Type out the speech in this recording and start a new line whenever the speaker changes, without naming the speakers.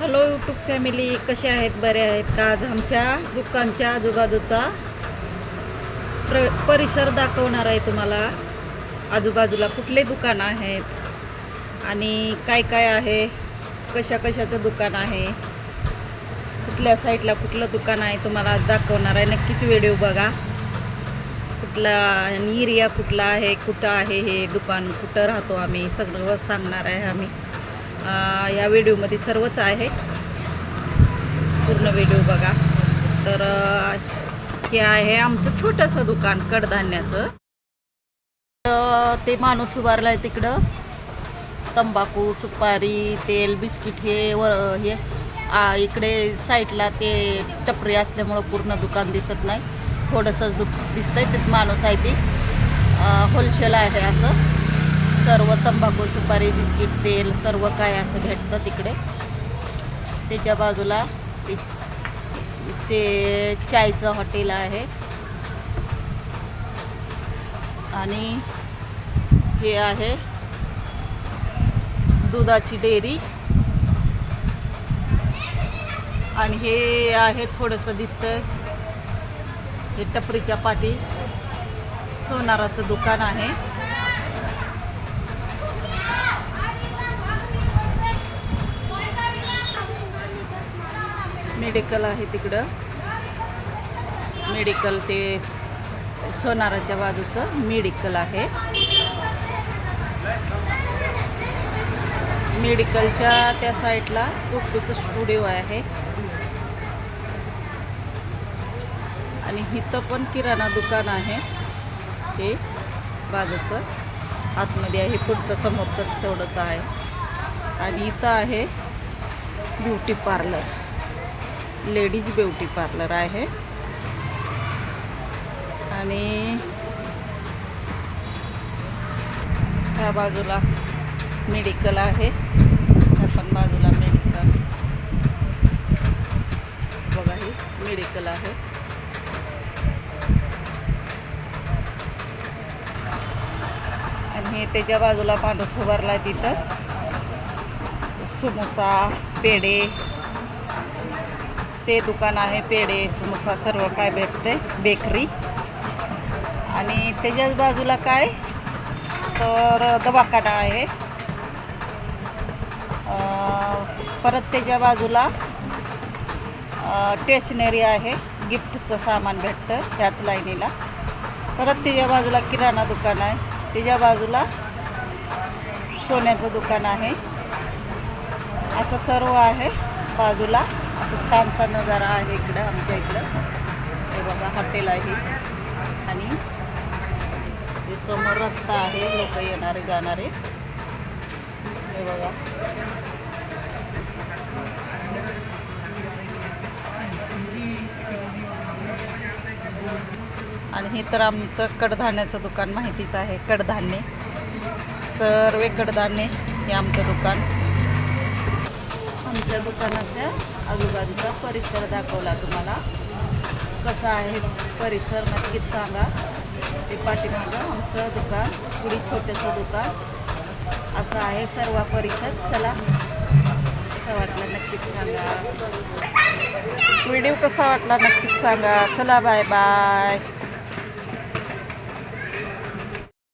Hello YouTube family कसे आहेत? बरे आहेत का? आज आमच्या दुकानच्या आजूबाजूचा प्र परिसर दाखवणार आहे तुम्हाला. आजूबाजूला कुठले दुकान आहेत? आणि काय काय आहे? कशा कशाचं दुकान आहे? कुठल्या साईडला कुठलं दुकान आहे तुम्हाला आज दाखवणार आहे. नक्कीच व्हिडिओ बघा. कुठला एरिया कुठला आहे? कुठं आहे हे दुकान? कुठं राहतो आम्ही? सगळं सांगणार आहे आम्ही. या व्हिडिओमध्ये सर्वच आहे. पूर्ण व्हिडिओ बघा. तर हे आहे आमचं छोटंसं दुकान कडधान्याचं. ते माणूस उभारलाय तिकडं. तंबाखू सुपारी तेल बिस्किट हे व हे. इकडे साईडला ते टपरी असल्यामुळं पूर्ण दुकान दिसत नाही. थोडंसंच दुक दिसतंय तिथं माणूस आहे ती. होलसेल आहे असं. सर्व तंबाखू सुपारी बिस्किट तेल सर्व काय असं भेटतं तिकडे. त्याच्या बाजूला ते ते चायचं हॉटेल आहे. आणि हे आहे दुधाची डेअरी. आणि हे आहे थोडंसं दिसतं हे टपरीच्या पाठी सोनाराचं दुकान आहे. मेडिकल आहे तिकडं. मेडिकल ते सोनाराच्या बाजूचं मेडिकल आहे. मेडिकलच्या त्या साईडला गुड्डूचं स्टुडिओ आहे. आणि इथं पण किराणा दुकान आहे. हे बाजूचं. आतमध्ये आहे पुढचं समोरचं तेवढंच आहे. आणि इथं आहे beauty parlour. Ladies beauty parlour आहे. आणि ह्या बाजूला मेडिकल आहे. ह्या पण बाजूला मेडिकल. बघा हे मेडिकल आहे. आणि हे त्याच्या बाजूला माणूस उभारला तिथं. समोसा पेढे ते दुकान आहे पेढे समोसा सर्व काय भेटते बेकरी. आणि त्याच्याच बाजूला काय? तर दवाखाना आहे. परत त्याच्या बाजूला स्टेशनरी आहे. गिफ्टचं सामान भेटतं त्याच लाईनीला. परत त्याच्या बाजूला किराणा दुकान आहे. त्याच्या बाजूला सोन्याचं दुकान आहे. असं सर्व आहे बाजूला. असं छानसा नजारा आहे इकडं आमच्या इकडं. हे बघा हॉटेल आहे. आणि हे समोर रस्ता आहे लोक येणारे जाणारे. हे बघा. आणि हे तर आमचं कडधान्याचं दुकान माहितीच आहे कडधान्य. सर्व कडधान्य हे आमचं दुकान. आमच्या दुकानाच्या आजूबाजूचा परिसर दाखवला तुम्हाला. कसा आहे परिसर नक्कीच सांगा. ते पाठीमागं आमचं दुकान पुढे छोटंसं दुकान. असं आहे सर्व परिसर. चला. कसं वाटलं नक्कीच सांगा. व्हिडिओ कसा वाटला नक्कीच सांगा. चला बाय बाय